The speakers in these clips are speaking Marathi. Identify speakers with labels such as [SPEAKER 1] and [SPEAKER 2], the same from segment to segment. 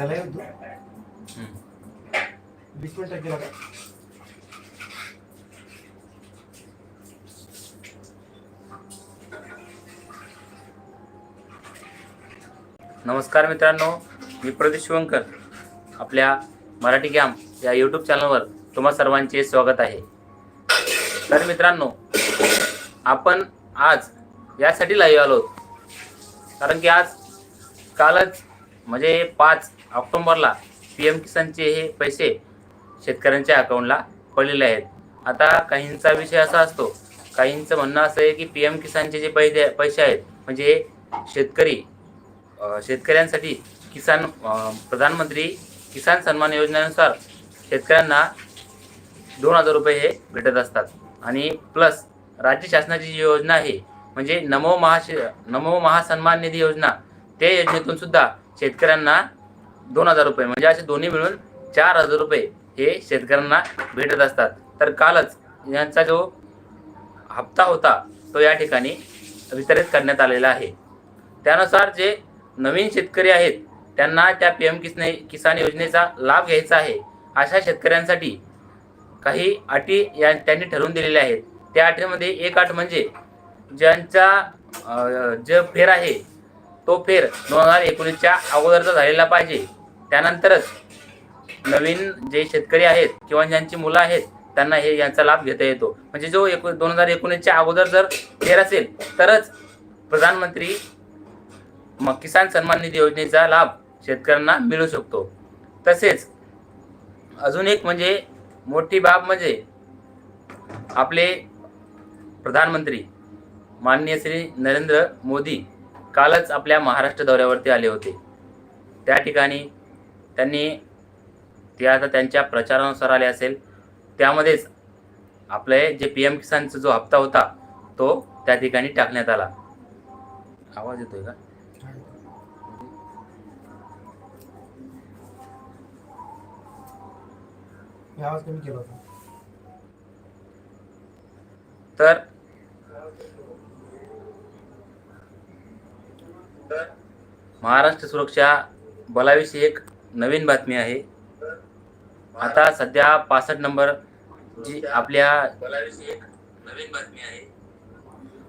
[SPEAKER 1] त्याला येऊ. वीस मिनिटं का?
[SPEAKER 2] नमस्कार मित्रांनो मी प्रदीप शिवंकर आपल्या मराठी गॅम या यूट्यूब चॅनलवर तुम्हा सर्वांचे स्वागत आहे तर मित्रांनो आपण आज यासाठी लाईव्ह आलो आहोत. कारण की आज कालच म्हणजे पाच ऑक्टोंबरला पी एम किसानचे हे पैसे शेतकऱ्यांच्या अकाउंटला पडलेले आहेत. आता काहींचा विषय असा असतो काहींचं म्हणणं असं आहे की पी एम किसानचे जे पैसे पैसे आहेत म्हणजे शेतकरी शेतकऱ्यांसाठी किसान प्रधानमंत्री किसान सन्मान योजनेनुसार शेतकऱ्यांना दोन हजार रुपये हे भेटत असतात. आणि प्लस राज्य शासनाची जी योजना आहे म्हणजे नमो महाशे नमो महासन्मान निधी योजना त्या योजनेतून सुद्धा शेतकऱ्यांना दोन हजार रुपये म्हणजे असे दोन्ही मिळून चार हजार रुपये हे शेतकऱ्यांना भेटत असतात. तर कालच यांचा जो हप्ता होता तो या ठिकाणी वितरित करण्यात आलेला आहे. त्यानुसार जे नवीन शेतकरी आहेत त्यांना त्या पी एम किसने किसान योजनेचा लाभ घ्यायचा आहे अशा शेतकऱ्यांसाठी काही अटी या त्यांनी ठरवून दिलेल्या आहेत. त्या अटीमध्ये एक अट म्हणजे ज्यांचा जे फेर आहे तो फेर दोन हजार एकोणीसच्या अगोदरचा झालेला पाहिजे. त्यानंतरच नवीन जे शेतकरी आहेत किंवा ज्यांची मुलं आहेत त्यांना हे यांचा लाभ घेता येतो. म्हणजे जो एक दोन हजार एकोणीसच्या अगोदर जर फेर असेल तरच प्रधानमंत्री मग किसान सन्मान निधी योजनेचा लाभ शेतकऱ्यांना मिळू शकतो. तसेच अजून एक म्हणजे मोठी बाब म्हणजे आपले प्रधानमंत्री माननीय श्री नरेंद्र मोदी कालच आपल्या महाराष्ट्र दौऱ्यावरती आले होते. त्या ठिकाणी त्यांनी ते आता त्यांच्या प्रचारानुसार आले असेल. त्यामध्येच आपले जे पी एम किसानचा जो हप्ता होता तो त्या ठिकाणी टाकण्यात आला. आवाज येतोय का?
[SPEAKER 1] मी आवाज कमी केला होता.
[SPEAKER 2] तर महाराष्ट्र सुरक्षा बलाविषयी एक नवीन बातमी आहे. आता सध्या पासष्ट नंबर जी आपल्या नवीन बातमी आहे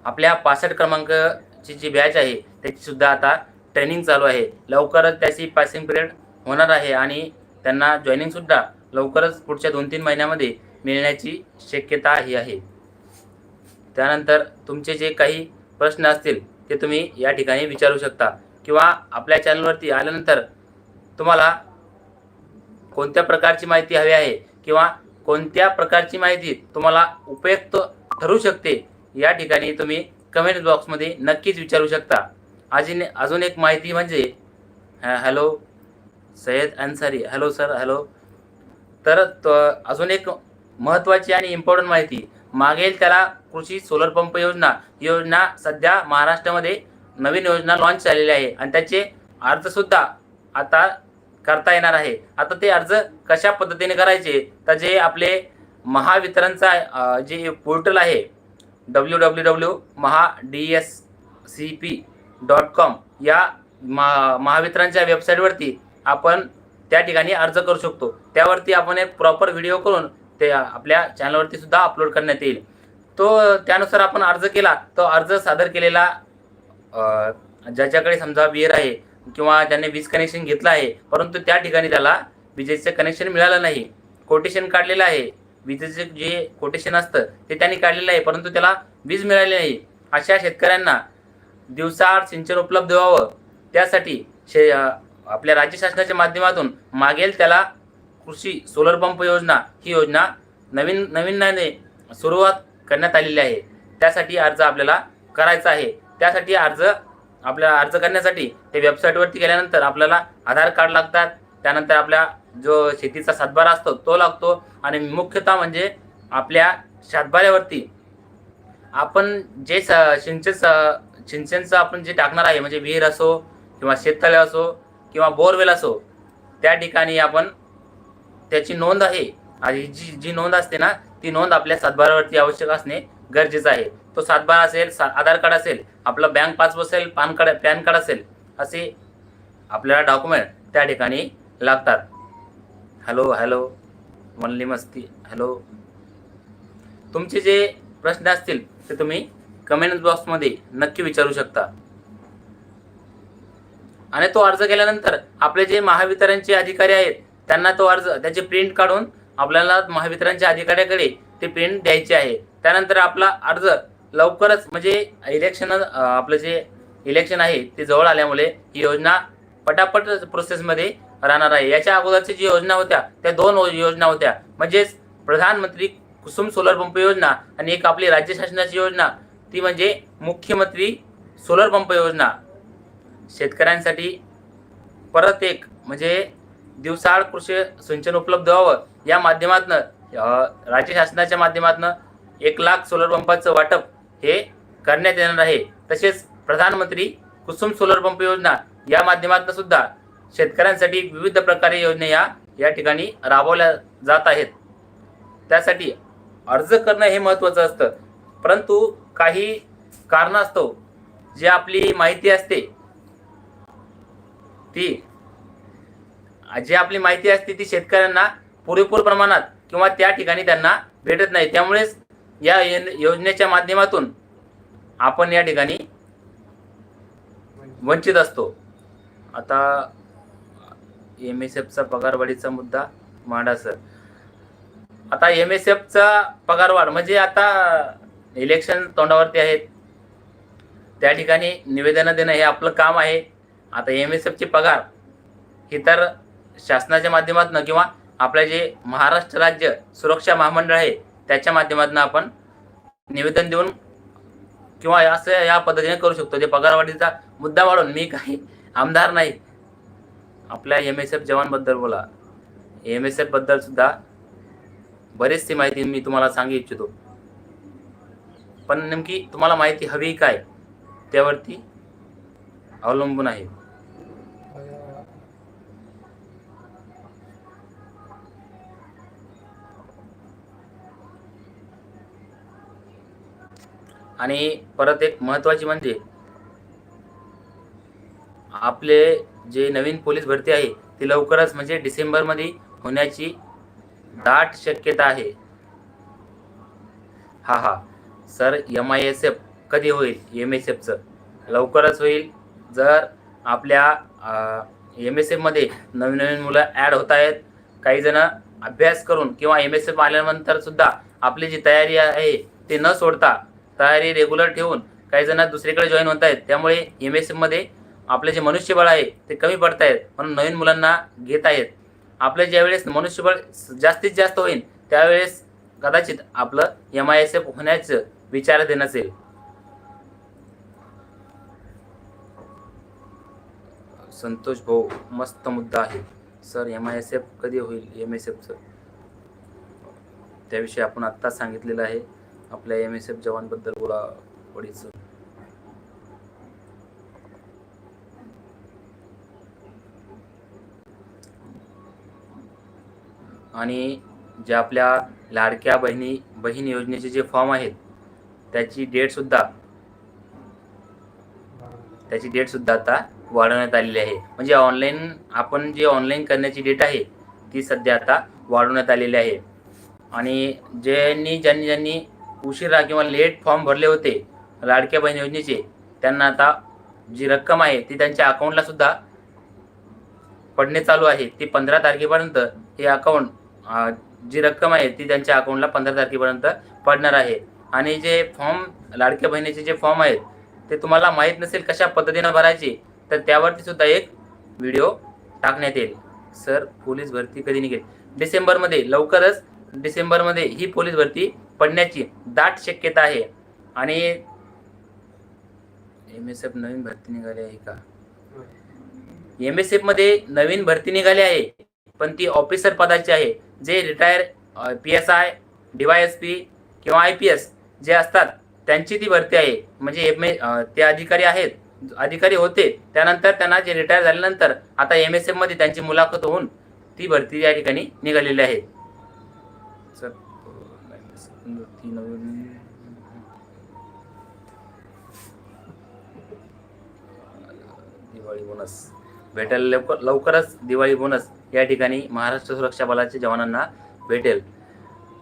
[SPEAKER 2] आपल्या पासष्ट क्रमांकची जी बॅच आहे त्याची सुद्धा आता ट्रेनिंग चालू आहे. लवकरच त्याची पासिंग पिरियड होणार आहे आणि त्यांना जॉईनिंग सुद्धा लवकरच पुढच्या दोन तीन महिन्यामध्ये मिळण्याची शक्यता ही आहे. त्यानंतर तुमचे जे काही प्रश्न असतील ते तुम्ही या ठिकाणी विचारू शकता. किंवा आपल्या चॅनलवरती आल्यानंतर तुम्हाला कोणत्या प्रकारची माहिती हवी आहे? किंवा कोणत्या प्रकारची माहिती तुम्हाला उपयुक्त ठरू शकते? या ठिकाणी तुम्ही कमेंट बॉक्समध्ये नक्कीच विचारू शकता. अजून अजून एक माहिती म्हणजे hello Sayyad Ansari. Hello sir hello तर अजून एक महत्त्वाची आणि इम्पॉर्टंट माहिती. मागेल त्याला कृषी सोलर पंप योजना. योजना सध्या महाराष्ट्रामध्ये नवीन योजना लॉन्च झालेली आहे. आणि त्याचे अर्जसुद्धा आता करता येणार आहे. आता ते अर्ज कशा पद्धतीने करायचे? तर जे आपले महावितरणचा जे पोर्टल आहे W W W Maha D S C P dot com या महा महावितरणच्या वेबसाईटवरती आपण त्या ठिकाणी अर्ज करू शकतो. त्यावरती आपण एक प्रॉपर व्हिडिओ करून ते आपल्या चॅनलवरती सुद्धा अपलोड करण्यात येईल. तो त्यानुसार आपण अर्ज केला तो अर्ज सादर केलेला ज्याच्याकडे समजा विहीर आहे किंवा ज्याने वीज कनेक्शन घेतलं आहे परंतु त्या ठिकाणी त्याला विजेचं कनेक्शन मिळालं नाही. कोटेशन काढलेलं आहे. विजेचे जे कोटेशन असतं ते त्यांनी काढलेलं आहे परंतु त्याला वीज मिळाली नाही. अशा शेतकऱ्यांना दिवसाआड सिंचन उपलब्ध व्हावं. त्यासाठी शे आपल्या राज्य शासनाच्या माध्यमातून मागेल त्याला कृषी सोलर पंप योजना. ही योजना नवीन नवीन सुरुवात करण्यात आलेली आहे. त्यासाठी अर्ज आपल्याला करायचा आहे. त्यासाठी अर्ज आपल्याला अर्ज करण्यासाठी ते वेबसाईटवरती गेल्यानंतर आपल्याला आधार कार्ड लागतात. त्यानंतर आपल्या जो शेतीचा सातबारा असतो तो लागतो. आणि मुख्यतः म्हणजे आपल्या सातबाऱ्यावरती आपण जे स सिंचन स- सिंचनचं आपण जे टाकणार आहे म्हणजे विहीर असो किंवा शेततळे असो किंवा बोरवेल असो त्या ठिकाणी आपण त्याची नोंद आहे. आणि जी जी नोंद असते ना ती नोंद आपल्या सातबारावरती आवश्यक असणे गरजेचं आहे. तो सातबारा असेल सा आधार कार्ड असेल आपलं बँक पासबुक असेल पॅन कार्ड पॅन कार्ड असेल असे आपल्याला डॉक्युमेंट त्या ठिकाणी लागतात. हॅलो हॅलो म्हणली मस्ती. हॅलो तुमचे जे प्रश्न असतील ते तुम्ही कमेंट बॉक्समध्ये नक्की विचारू शकता. आणि तो अर्ज केल्यानंतर आपले जे महावितरणचे अधिकारी आहेत त्यांना तो अर्ज त्याचे प्रिंट काढून आपल्याला महावितरणच्या अधिकाऱ्याकडे ते प्रिंट द्यायचे आहे. त्यानंतर आपला अर्ज लवकरच म्हणजे इलेक्शन आपलं जे इलेक्शन आहे ते जवळ आल्यामुळे ही योजना पटापट प्रोसेसमध्ये राहणार आहे. याच्या अगोदरच्या जी योजना होत्या त्या दोन योजना होत्या. म्हणजेच प्रधानमंत्री कुसुम सोलर पंप योजना आणि एक आपली राज्य शासनाची योजना. ती म्हणजे मुख्यमंत्री सोलर पंप योजना. शेतकऱ्यांसाठी परत एक म्हणजे दिवसाआड कृषी सिंचन उपलब्ध व्हावं. या माध्यमातनं राज्य शासनाच्या माध्यमातनं एक लाख सोलर पंपाचं वाटप हे करण्यात येणार आहे. तसेच प्रधानमंत्री कुसुम सोलर पंप योजना या माध्यमातून सुद्धा शेतकऱ्यांसाठी विविध प्रकारे योजना या या ठिकाणी राबवल्या जात आहेत. त्यासाठी अर्ज करणं हे महत्त्वाचं असतं. परंतु काही कारणास्तव जी आपली माहिती असते ती जी आपली माहिती असते ती शेतकऱ्यांना पुरेपूर प्रमाणात किंवा त्या ठिकाणी त्यांना भेटत नाही. त्यामुळेच या योजनेच्या माध्यमातून आपण या ठिकाणी वंचित असतो. आता एम एस एफचा पगारवाढीचा मुद्दा मांडा सर. आता एम एस एफचा पगारवाढ म्हणजे आता इलेक्शन तोंडावरती आहेत. त्या ठिकाणी निवेदनं देणं हे आपलं काम आहे. आता एम एस एफचे पगार हे तर शासनाच्या माध्यमातून किंवा आपलं जे महाराष्ट्र राज्य सुरक्षा महामंडळ आहे त्याच्या माध्यमातून आपण निवेदन देऊन किंवा असं या पद्धतीने करू शकतो. जे पगारवाढीचा मुद्दा वाढून मी काही आमदार नाही. आपल्या एम एस एफ जवानबद्दल बोला. एम एस एफबद्दल सुद्धा बरीचशी माहिती मी तुम्हाला सांगू इच्छितो. पण नेमकी तुम्हाला माहिती हवी काय? त्यावरती अवलंबून आहे. आणि परत एक महत्वाची म्हणजे आपले जे नवीन पोलीस भरती आहे ती लवकरच म्हणजे डिसेंबरमध्ये होण्याची दाट शक्यता आहे. हा हा. Sir M I S F कधी होईल? एम एस एफचं लवकरच होईल. जर आपल्या एम एस एफमध्ये नवीन नवीन मुलं ॲड होत आहेत काही जण अभ्यास करून किंवा एम एस एफ आल्यानंतर सुद्धा आपली जी तयारी आहे ती न सोडता तयारी रेग्युलर ठेवून काही जण दुसरीकडे जॉईन होत आहेत त्यामुळे एम एस एममध्ये आपले जे मनुष्यबळ आहे ते कमी पडत आहेत म्हणून नवीन मुलांना घेत आहेत आपलं ज्यावेळेस मनुष्यबळ जास्तीत जास्त होईल त्यावेळेस कदाचित आपलं एम आय एस एफ होण्याचं विचारात नसेल. संतोष भाऊ मस्त मुद्दा आहे. Sir M I S F कधी होईल? एम एस एफचं त्याविषयी आपण आत्ताच सांगितलेलं आहे. आपल्या एम एस एफ जवानबद्दल बोला वडीचं आणि जे आपल्या लाडक्या बहिणी बहीण योजनेचे जे फॉर्म आहेत त्याची डेटसुद्धा त्याची डेटसुद्धा आता वाढवण्यात आलेली आहे. म्हणजे ऑनलाईन आपण जे ऑनलाईन करण्याची डेट आहे ती सध्या आता वाढवण्यात आलेली आहे. आणि ज्यांनी ज्यांनी ज्यांनी उशिरा किंवा लेट फॉर्म भरले होते लाडक्या बहीण योजनेचे त्यांना आता जी रक्कम आहे ती त्यांच्या अकाउंटला सुद्धा पडणे चालू आहे. ती पंधरा तारखेपर्यंत हे अकाउंट जी रक्कम आहे ती त्यांच्या अकाउंटला पंधरा तारखेपर्यंत पडणार आहे. आणि जे फॉर्म लाडक्या बहिणीचे जे फॉर्म आहेत ते तुम्हाला माहीत नसेल कशा पद्धतीनं भरायचे तर त्यावरती सुद्धा एक व्हिडिओ टाकण्यात येईल. सर पोलीस भरती कधी निघेल? डिसेंबरमध्ये लवकरच डिसेंबरमध्ये ही पोलीस भरती पडण्याची दाट शक्यता आहे. आणि एम एस एफ नवीन भरती निघाली आहे का? एम एस एफमध्ये नवीन भरती निघाली आहे पण ती ऑफिसर पदाची आहे जे retire P S I D Y S P किंवा आय पी एस जे असतात त्यांची ती भरती आहे. म्हणजे एम ए ते अधिकारी आहेत अधिकारी होते. त्यानंतर त्यांना जे रिटायर झाल्यानंतर आता एम एस एफमध्ये त्यांची मुलाखत होऊन ती भरती या ठिकाणी निघालेली आहे. ती नवीन. दिवाळी बोनस भेटेल लवकर लवकरच दिवाळी बोनस या ठिकाणी महाराष्ट्र सुरक्षा बलाच्या जवानांना भेटेल.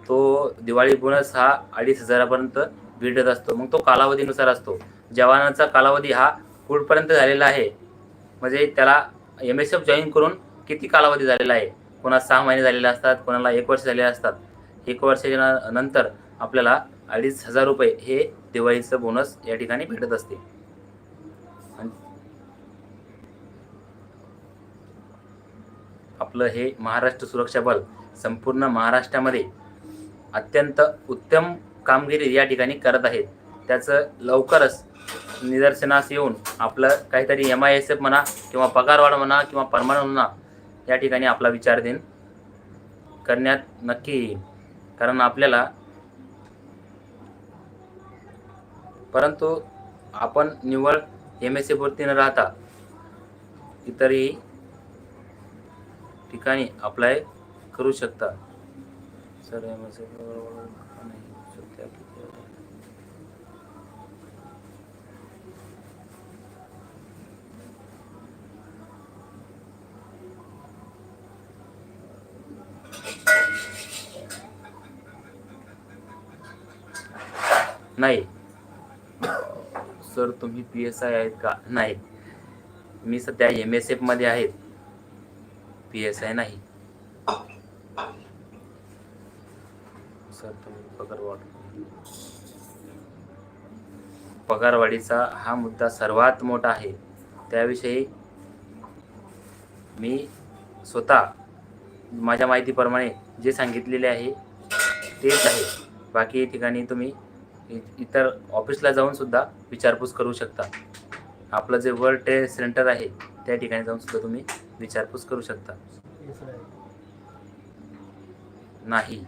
[SPEAKER 2] तो दिवाळी बोनस हा अडीच हजारापर्यंत भेटत असतो. मग तो कालावधीनुसार असतो. जवानांचा कालावधी हा कुठपर्यंत झालेला आहे. म्हणजे त्याला एम एस एफ जॉईन करून किती कालावधी झालेला आहे? कोणाला सहा महिने झालेले असतात कोणाला एक वर्ष झालेले असतात. एक वर्षाच्या नंतर आपल्याला अडीच हजार रुपये हे दिवाळीचं बोनस या ठिकाणी भेटत असते. आपलं हे महाराष्ट्र सुरक्षा बल संपूर्ण महाराष्ट्रामध्ये अत्यंत उत्तम कामगिरी या ठिकाणी करत आहेत. त्याचं लवकरच निदर्शनास येऊन आपलं काहीतरी एम आय एस एफ म्हणा किंवा पगारवाढ म्हणा किंवा परमानंट म्हणा या ठिकाणी आपला विचार दिन करण्यात नक्की येईल. कारण आपल्याला परंतु आपण निव्वळ एम एस एफवरती न राहता इतरही ठिकाणी अप्लाय करू शकता. सर एम एस एफ नाही. सर तुम्ही पी एस आय आहेत का? नाही. मी सध्या एम एस एफमध्ये आहेत. पी एस आय नाही. सर तुम्ही पगारवाढ पगारवाढीचा हा मुद्दा सर्वात मोठा आहे. त्याविषयी मी स्वतः माझ्या माहितीप्रमाणे जे सांगितलेले आहे तेच आहे. बाकी ठिकाणी तुम्ही इतर ऑफिसला जाऊन सुद्धा विचारपूस करू शकता. आपलं जे वर्ल्ड ट्रेड सेंटर आहे त्या ठिकाणी जाऊन सुद्धा तुम्ही विचारपूस करू शकता. नाही.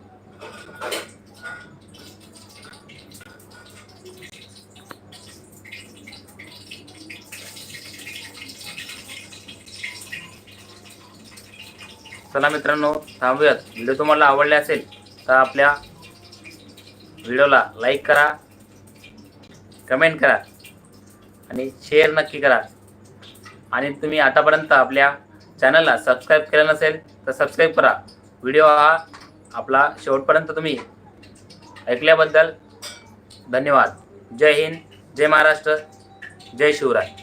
[SPEAKER 2] चला मित्रांनो थांबूयात. व्हिडिओ तुम्हाला आवडले असेल तर आपल्या व्हिडिओला लाईक करा कमेंट करा आणि शेअर नक्की करा. आणि तुम्ही आतापर्यंत आपल्या चॅनलला सबस्क्राईब केलं नसेल तर सबस्क्राईब करा. व्हिडिओ हा आपला शेवटपर्यंत तुम्ही ऐकल्याबद्दल धन्यवाद. जय हिंद जय महाराष्ट्र जय शिवराय.